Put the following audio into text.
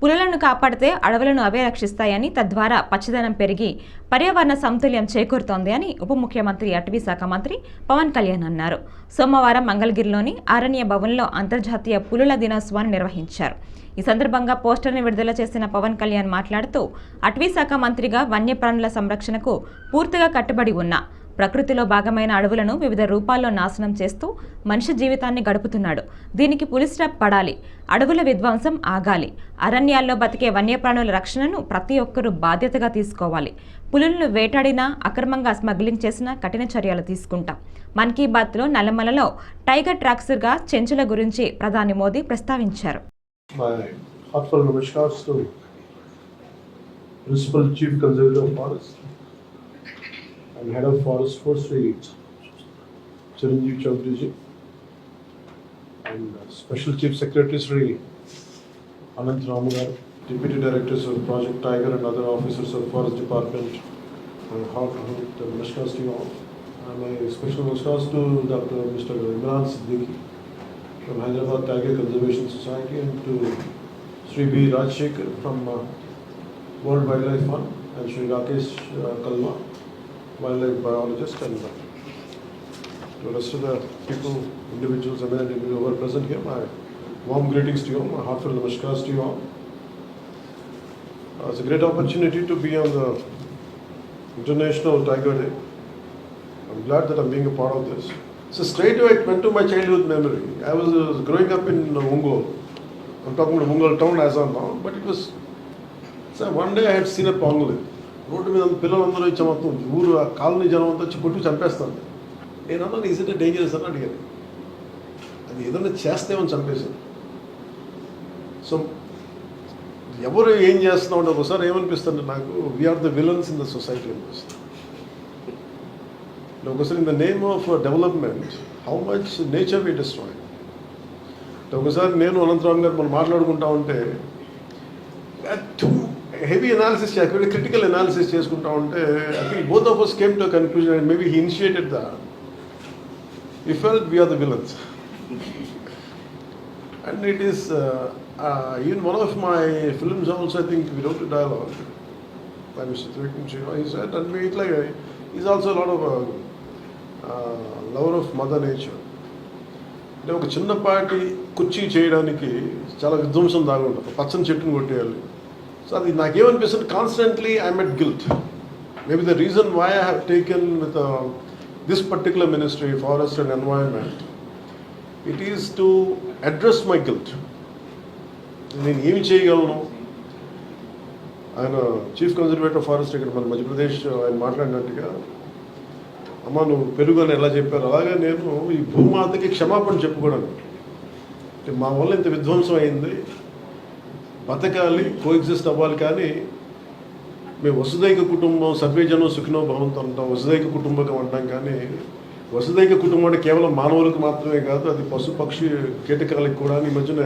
పులులను కాపాడితే అడవులను అవే రక్షిస్తాయని తద్వారా పచ్చదనం పెరిగి పర్యావరణ సమతుల్యం చేకూరుతోంది అని ఉప ముఖ్యమంత్రి అటవీ శాఖ మంత్రి పవన్ కళ్యాణ్ అన్నారు. సోమవారం మంగళగిరిలోని అరణ్య భవన్లో అంతర్జాతీయ పులుల దినోత్సవాన్ని నిర్వహించారు. ఈ సందర్భంగా పోస్టర్ని విడుదల చేసిన పవన్ కళ్యాణ్ మాట్లాడుతూ అటవీ శాఖ మంత్రిగా వన్యప్రాణుల సంరక్షణకు పూర్తిగా కట్టుబడి ఉన్నా ప్రకృతిలో భాగమైన అడవులను వివిధ రూపాల్లో నాశనం చేస్తూ మనిషి జీవితాన్ని గడుపుతున్నాడు. దీనికి పులిస్టాప్ పడాలి. అడవుల విధ్వంసం ఆగాలి. అరణ్యాల్లో బతికే వన్యప్రాణుల రక్షణను ప్రతి ఒక్కరూ బాధ్యతగా తీసుకోవాలి. పులులను వేటాడినా అక్రమంగా స్మగ్లింగ్ చేసినా కఠిన చర్యలు తీసుకుంటాం. మన్ కీ బాత్లో నల్లమలలో టైగర్ ట్రాక్సర్గా చెంచుల గురించి ప్రధాని మోదీ ప్రస్తావించారు. Principal Chief Conservator of Forest and Head of Forest Force Forestry, Chiranjeev Chaudhary ji, and uh, Special Chief Secretary Sri Anant Ramagar, Deputy Directors of Project Tiger and other officers of Forest Department. Namaskars to you all. And my special namaskars to Dr. Mr. Imran Siddiqui from Hyderabad Tiger Conservation Society and to Sri B. Rajshekhar from uh, World Wildlife Fund and Sri Rakesh uh, Kalma, wildlife biologist and the rest of the people, individuals, eminent individuals who are present here, my warm greetings to you, my heartfelt namaskars to you all. Uh, it's a great opportunity to be on the International Tiger Day. I'm glad that I'm being a part of this. So straight away it went to my childhood memory. I was uh, growing up in uh. I'm talking about Ungol town as of now, but it was. So one day I had seen a pangolin. Road మీద పిల్లలందరూ ఇచ్చే మొత్తం ఊరు ఆ colony జనం అంతా వచ్చి కొట్టి చంపేస్తుంది నేను అన్నాను ఈజ్ ఇట్ డేంజరస్ అని అడిగాను. అది ఏదైనా చేస్తేమని చంపేసింది సో ఎవరు ఏం చేస్తున్నాం అంటే ఒకసారి ఏమనిపిస్తుంది నాకు we're the villains in the society అనిపిస్తుంది. ఒకసారి in the name of development how much nature we destroy ఒకసారి నేను అనంతరామ్ గారు మనం మాట్లాడుకుంటా ఉంటే heavy analysis very critical analysis చేసుకుంటా ఉంటే I think both of us came to conclusion and maybe he initiated the ఈ felt we're the villains and it is even one of my films also I think we dote dialogue by Mr. Thirkin Shiva. He said, and we, like, uh, he's also a lot of uh, uh, lover of mother nature. అంటే ఒక చిన్నపాటి కుర్చీ చేయడానికి చాలా విధ్వంసం దాగుంటుంది పచ్చని చెట్టును కొట్టేయాలి so అది నాకేమనిపిస్తుంది constantly I'm at guilt maybe the reason why I have taken with this particular ministry forest and environment it is to address my guilt నేను ఏమి చేయగలను? ఆయన చీఫ్ కన్జర్వేటర్ ఫారెస్ట్ ఇక్కడ మన మధ్యప్రదేశ్ ఆయన మాట్లాడినట్టుగా అమ్మ నువ్వు పెరుగు అని ఎలా చెప్పారు? అలాగే నేను ఈ భూమాతకి క్షమాపణ చెప్పుకోవడానికి. మా వల్ల ఇంత విధ్వంసం అయింది. బతకాలి కోఎగ్జిస్ట్ అవ్వాలి కానీ మేము వసుదైక కుటుంబం సర్వేజనం సుఖినో భవంతో అంటాం. వసుదైక కుటుంబకం అంటాం కానీ వసుదైక కుటుంబం అంటే కేవలం మానవులకు మాత్రమే కాదు అది పశు పక్షి కీటకాలకు కూడా ఈ మధ్యన